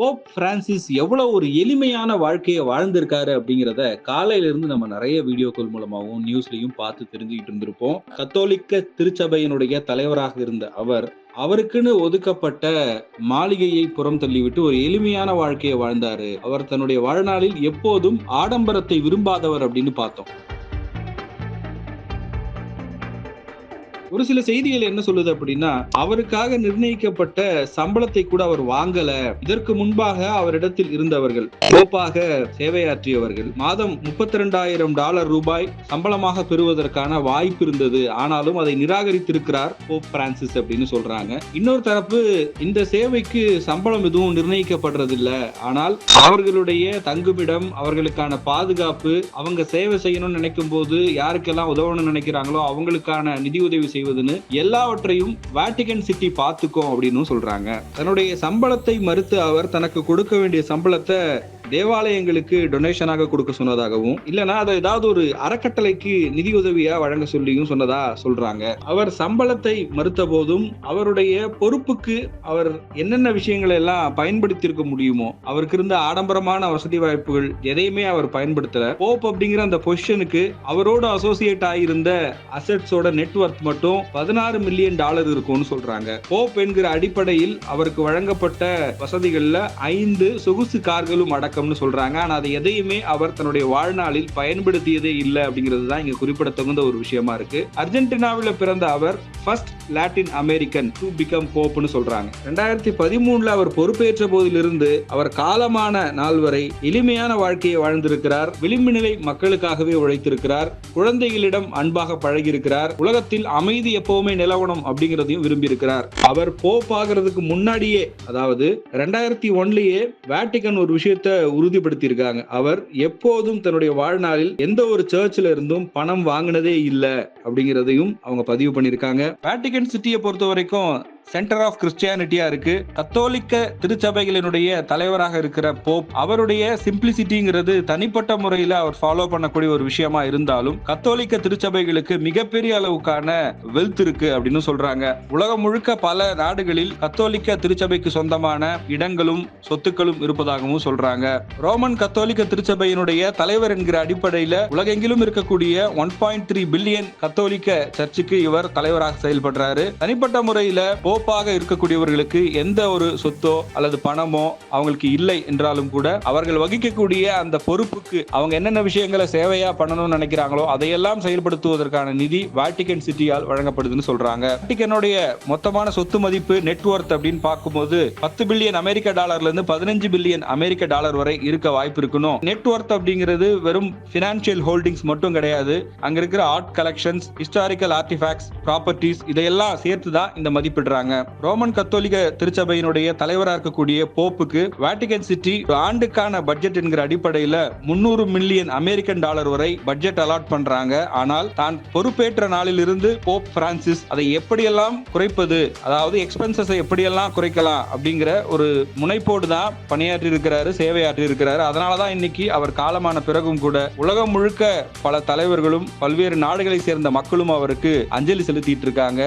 Pope Francis எவ்வளோ ஒரு எளிமையான வாழ்க்கையை வாழ்ந்திருக்காரு அப்படிங்கிறத காலையிலிருந்து நம்ம நிறைய வீடியோக்கள் மூலமாகவும் நியூஸ்லையும் பார்த்து தெரிஞ்சுக்கிட்டு இருந்திருப்போம். கத்தோலிக்க திருச்சபையினுடைய தலைவராக இருந்த அவர் அவருக்குன்னு ஒதுக்கப்பட்ட மாளிகையை புறம் தள்ளிவிட்டு ஒரு எளிமையான வாழ்க்கையை வாழ்ந்தாரு. அவர் தன்னுடைய வாழ்நாளில் எப்போதும் ஆடம்பரத்தை விரும்பாதவர் அப்படின்னு பார்த்தோம். ஒரு சில செய்திகள் என்ன சொல்லுது அப்படின்னா அவருக்காக நிர்ணயிக்கப்பட்ட சம்பளத்தை கூட அவர் வாங்கல. இதற்கு முன்பாக அவரிடத்தில் இருந்தவர்கள் கோப்பாக சேவையாற்றியவர்கள் மாதம் முப்பத்தி ரெண்டாயிரம் டாலர் ரூபாய் சம்பளமாக பெறுவதற்கான வாய்ப்பு இருந்தது. ஆனாலும் அதை நிராகரித்திருக்கிறார் போப் பிரான்சிஸ் அப்படின்னு சொல்றாங்க. இன்னொரு தரப்பு இந்த சேவைக்கு சம்பளம் எதுவும் நிர்ணயிக்கப்படுறதில்ல ஆனால் அவர்களுடைய தங்குமிடம் அவர்களுக்கான பாதுகாப்பு அவங்க சேவை செய்யணும்னு நினைக்கும் போது யாருக்கெல்லாம் உதவணும்னு நினைக்கிறாங்களோ அவங்களுக்கான நிதி உதவி செய்வதுன்னு எல்லாவற்றையும் வேட்டிகன் சிட்டி பார்த்துக்கும் அப்படின்னு சொல்றாங்க. தன்னுடைய சம்பளத்தை மறுத்து அவர் தனக்கு கொடுக்க வேண்டிய சம்பளத்தை தேவாலயங்களுக்கு டொனேஷனாக கொடுக்க சொன்னதாகவும் இல்லனா அதை ஏதாவது ஒரு அறக்கட்டளைக்கு நிதி உதவியா வழங்க சொல்லியும் சொன்னதா சொல்றாங்க. அவர் சம்பளத்தை மறுத்த போதும் அவருடைய பொறுப்புக்கு அவர் என்னென்ன விஷயங்களை எல்லாம் பயன்படுத்தியிருக்க முடியுமோ அவருக்கு இருந்த ஆடம்பரமான வசதி வாய்ப்புகள் எதையுமே அவர் பயன்படுத்தல. போப் அப்படிங்கிற அந்த பொசிஷனுக்கு அவரோட அசோசியேட் ஆகியிருந்த அசெட்ஸோட நெட்வொர்க் மட்டும் பதினாறு மில்லியன் டாலர் இருக்கும்னு சொல்றாங்க. போப் என்கிற அடிப்படையில் அவருக்கு வழங்கப்பட்ட வசதிகள்ல ஐந்து சொகுசு கார்களும் அடக்கம்னு சொல்றாங்க. ஆனா அது எதையுமே அவர் தன்னுடைய வாழ்நாளில் பயன்படுத்தியதே இல்லை அப்படிங்கிறது தான் இங்க குறிப்பிடத்தகுந்த ஒரு விஷயமா இருக்கு. அர்ஜென்டினாவில் பிறந்த அவர் first Latin American to become போப்னு சொல்றாங்க. ரெண்டாயிரத்தி பதிமூணுல அவர் பொறுப்பேற்ற போதிலிருந்து அவர் காலமான நாள் வரை எளிமையான வாழ்க்கையை வாழ்ந்திருக்கிறார். விளிம்பு நிலை மக்களுக்காகவே உழைத்திருக்கிறார். குழந்தைகளிடம் அன்பாக பழகியிருக்கிறார். உலகத்தில் அமைதி எப்பவுமே நிலவணும் அப்படிங்கிறதையும் விரும்பியிருக்கிறார். அவர் போப் ஆகிறதுக்கு முன்னாடியே அதாவது ரெண்டாயிரத்தி ஒன்லயே வேட்டிகன் ஒரு விஷயத்த உறுதிப்படுத்தியிருக்காங்க. அவர் எப்போதும் தன்னுடைய வாழ்நாளில் எந்த ஒரு சர்ச்சில் இருந்தும் பணம் வாங்கினதே இல்லை அப்படிங்கிறதையும் அவங்க பதிவு பண்ணியிருக்காங்க. வேட்டிகன் சிட்டியை பொறுத்த வரைக்கும் சென்டர் ஆஃப் கிறிஸ்டியானிட்டியா இருக்கு. கத்தோலிக்க திருச்சபைகளினுடைய தலைவராக இருக்கிற போப் அவருடைய சிம்பிளிசிட்டிங்கிறது தனிப்பட்ட முறையில அவர் ஃபாலோ பண்ணக்கூடிய ஒரு விஷயமா இருந்தாலும் கத்தோலிக்க திருச்சபைகளுக்கு மிகப்பெரிய அளவுக்கான வெல்த் இருக்கு அப்படின்னு சொல்றாங்க. உலகம் முழுக்க பல நாடுகளில் கத்தோலிக்க திருச்சபைக்கு சொந்தமான இடங்களும் சொத்துக்களும் இருப்பதாகவும் சொல்றாங்க. ரோமன் கத்தோலிக்க திருச்சபையினுடைய தலைவர் என்கிற அடிப்படையில உலகெங்கிலும் இருக்கக்கூடிய ஒன் பாயிண்ட் த்ரீ பில்லியன் கத்தோலிக்க சர்ச்சுக்கு இவர் தலைவராக செயல்படுறாரு. தனிப்பட்ட முறையில போப்பாக இருக்கக்கூடியவர்களுக்கு எந்த ஒரு சொத்தோ அல்லது பணமோ அவங்களுக்கு இல்லை என்றாலும் கூட அவர்கள் வகிக்கக்கூடிய அந்த பொறுப்புக்கு அவங்க என்னென்ன விஷயங்களை சேவையா பண்ணணும்னு நினைக்கிறாங்களோ அதையெல்லாம் செயல்படுத்துவதற்கான நிதி வாட்டிகன் சிட்டியால் வழங்கப்படுதுன்னு சொல்றாங்க. வாட்டிகனுடைய மொத்தமான சொத்து மதிப்பு நெட்ஒர்த் அப்படின்னு பார்க்கும்போது பத்து பில்லியன் அமெரிக்க டாலர்ல இருந்து பதினஞ்சு பில்லியன் அமெரிக்க டாலர் வரை இருக்க வாய்ப்பு இருக்கணும். நெட்ஒர்த் அப்படிங்கிறது வெறும் பினான்சியல் ஹோல்டிங்ஸ் மட்டும் கிடையாது. அங்க இருக்கிற art collections historical artifacts properties இதையெல்லாம் சேர்த்து தான் இந்த மதிப்பிடுறாங்க. ரோமன் கத்தோலிக்க திருச்சபையினுடைய தலைவராக இருக்கக்கூடிய போப்புக்கு வாட்டிகன் சிட்டி ஆண்டுக்கான பட்ஜெட் என்கிற அடிப்படையில முன்னூறு மில்லியன் அமெரிக்கன் டாலர் வரை பட்ஜெட் அலாட் பண்றாங்க. ஆனால் தான் பொறுப்பேற்ற நாளில் இருந்து போப் பிரான்சிஸ் அதை எப்படியெல்லாம் குறைப்பது அதாவது எக்ஸ்பென்சஸை எப்படியெல்லாம் குறைக்கலாம் அப்படிங்கிற ஒரு முனைப்போடு தான் பணியாற்றி இருக்கிறாரு சேவையாற்றி இருக்கிறாரு. அதனாலதான் இன்னைக்கு அவர் காலமான பிறகும் கூட உலகம் முழுக்க பல தலைவர்களும் பல்வேறு நாடுகளை சேர்ந்த மக்களும் அவருக்கு அஞ்சலி செலுத்திட்டு இருக்காங்க.